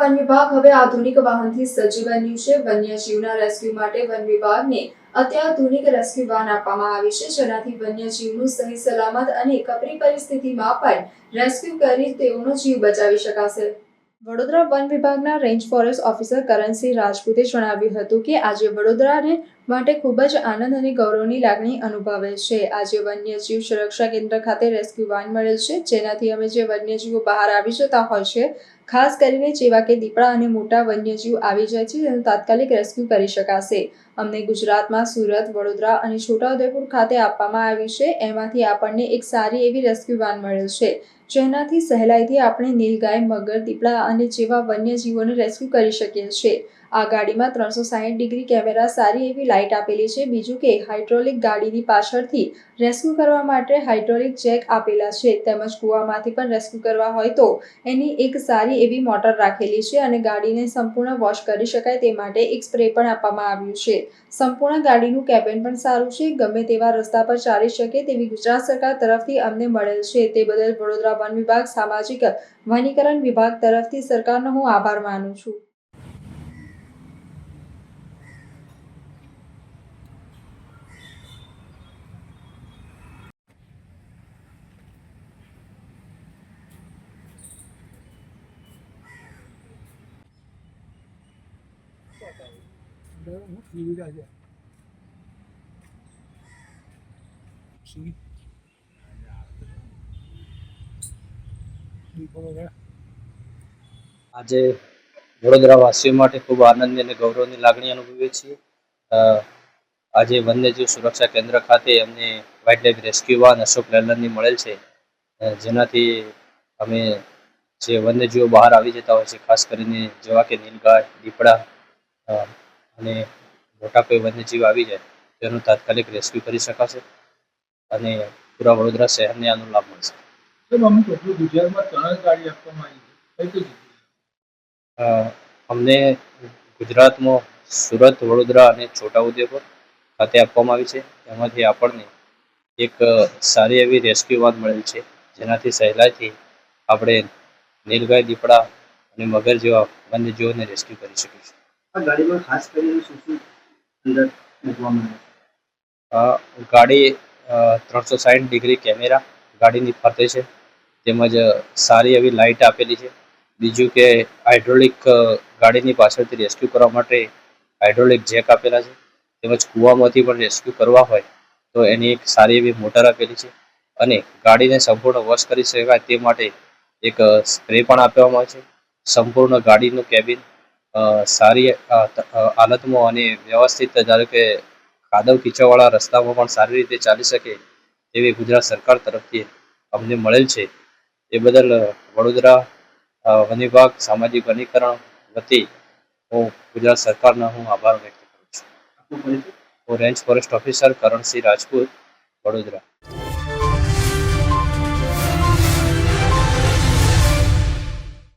One વિભાગ હવે આધુનિક વાહનથી સજ્જ બન્યું છે. વન્યજીવના રેસ્ક્યુ માટે વન વિભાગને અત્યાધુનિક રેસ્ક્યુ વાન આપવામાં આવી છે. જેનાથી વન્યજીવનું સહી, સલામત અને કપરી પરિસ્થિતિમાં પણ રેસ્ક્યુ કરી તેઓનો જીવ બચાવી શકાશે. વડોદરા વન વિભાગના રેન્જ ફોરેસ્ટ ઓફિસર કરણસિંહ રાજપૂતે જણાવ્યું હતું કે આજે વડોદરાને માટે ખૂબ જ આનંદ અને ગૌરવની લાગણી અનુભવે છે. આજે વન્યજીવ સુરક્ષા કેન્દ્ર ખાતે રેસ્ક્યુ વાન મળેલ છે. જેનાથી અમે જે વન્યજીવો બહાર આવી જતા હોય છે, ખાસ કરીને જેવા કે દીપડા અને મોટા વન્યજીવ આવી જાય છે, તેનું તાત્કાલિક રેસ્ક્યુ કરી શકાશે. અમને ગુજરાતમાં સુરત, વડોદરા અને છોટાઉદેપુર ખાતે આપવામાં આવી છે. એમાંથી આપણને એક સારી એવી રેસ્ક્યુ વાન મળેલ છે. જેનાથી સહેલાઈથી આપણે નીલગાય મગર, દીપડા અને જેવા વન્યજીવોને રેસ્ક્યુ કરી શકીએ છીએ. આ ગાડીમાં ત્રણસો સાહીઠ ડિગ્રી કેમેરા, સારી એવી લાઇટ આપેલી છે. બીજું કે હાઇડ્રોલિક ગાડીની પાછળથી રેસ્ક્યુ કરવા માટે હાઇડ્રોલિક જેક આપેલા છે. તેમજ કૂવામાંથી પણ રેસ્ક્યુ કરવા હોય તો એની એક સારી એવી મોટર રાખેલી છે અને ગાડીને સંપૂર્ણ વોશ કરી શકાય તે માટે એક સ્પ્રે પણ આપવામાં આવ્યું છે. સંપૂર્ણ ગાડીનું કેબિન પણ સારું છે. ગમે તેવા રસ્તા પર ચાલી શકે તેવી ગુજરાત સરકાર તરફથી અમને મળેલ છે. તે બદલ વડોદરા વન વિભાગ સામાજિક વનીકરણ વિભાગ તરફથી સરકારનો હું આભાર માનું છું. આજે વડોદરા વાસીઓ માટે ખૂબ આનંદની અને ગૌરવની લાગણી અનુભવીએ છીએ. આજે વન્યજીવ સુરક્ષા કેન્દ્ર ખાતે અમને wildlife rescue van Ashok લેલનની મળેલ છે. જેનાથી અમે જે વન્યજીવો બહાર આવી જતા હોય છે, ખાસ કરીને જેવા કે નીલગાય, દીપડા અને મોટા કોઈ વન્યજીવ આવી જાય, તેનું તાત્કાલિક રેસ્ક્યુ કરી શકાશે અને પૂરા વડોદરા શહેરને આનો લાભ મળશે. અમુક એટલું ગુજરાતમાં ત્રણ ગાડી આપવામાં આવી છે. કઈ કઈ જગ્યાએ? અ, અમને ગુજરાતમાં સુરત વડોદરા અને છોટાઉદેપુર ખાતે આપવામાં આવી છે. તેમાંથી આપણને એક સારી એવી રેસ્ક્યુ વાત મળેલ છે. જેનાથી સહેલાઈથી આપણે નીલગાય દીપડા અને મગર જેવા વન્યજીવોને રેસ્ક્યુ કરી શકીશું. આ ગાડીમાં ખાસ કરીને શું શું અંદર મૂકવામાં આવે ગાડી ત્રણસો સાઠ ડિગ્રી કેમેરા ગાડીની ફરતે છે. તેમજ સારી એવી લાઇટ આપેલી છે. બીજું કે હાઇડ્રોલિક ગાડીની પાછળથી રેસ્ક્યુ કરવા માટે હાઇડ્રોલિક જેક આપેલા છે. તેમજ કૂવામાંથી પણ રેસ્ક્યુ કરવા હોય તો એની એક સારી એવી મોટર આપેલી છે. અને ગાડીને સંપૂર્ણ વોશ કરી શકાય તે માટે એક સ્પ્રે પણ આપવામાં આવે છે. સંપૂર્ણ ગાડીનું કેબિન સારી હાલતમાં અને વ્યવસ્થિત ધારો કે કાદવ કીચડવાળા રસ્તામાં પણ સારી રીતે ચાલી શકે તેવી ગુજરાત સરકાર તરફથી અમને મળેલ છે. એ બદલ વડોદરા વન વિભાગ સામાજિક વનીકરણ વતી હું ગુજરાત સરકારનો હું આભાર વ્યક્ત કરું છું. હું range forest officer Karansinh Rajput Vadodara.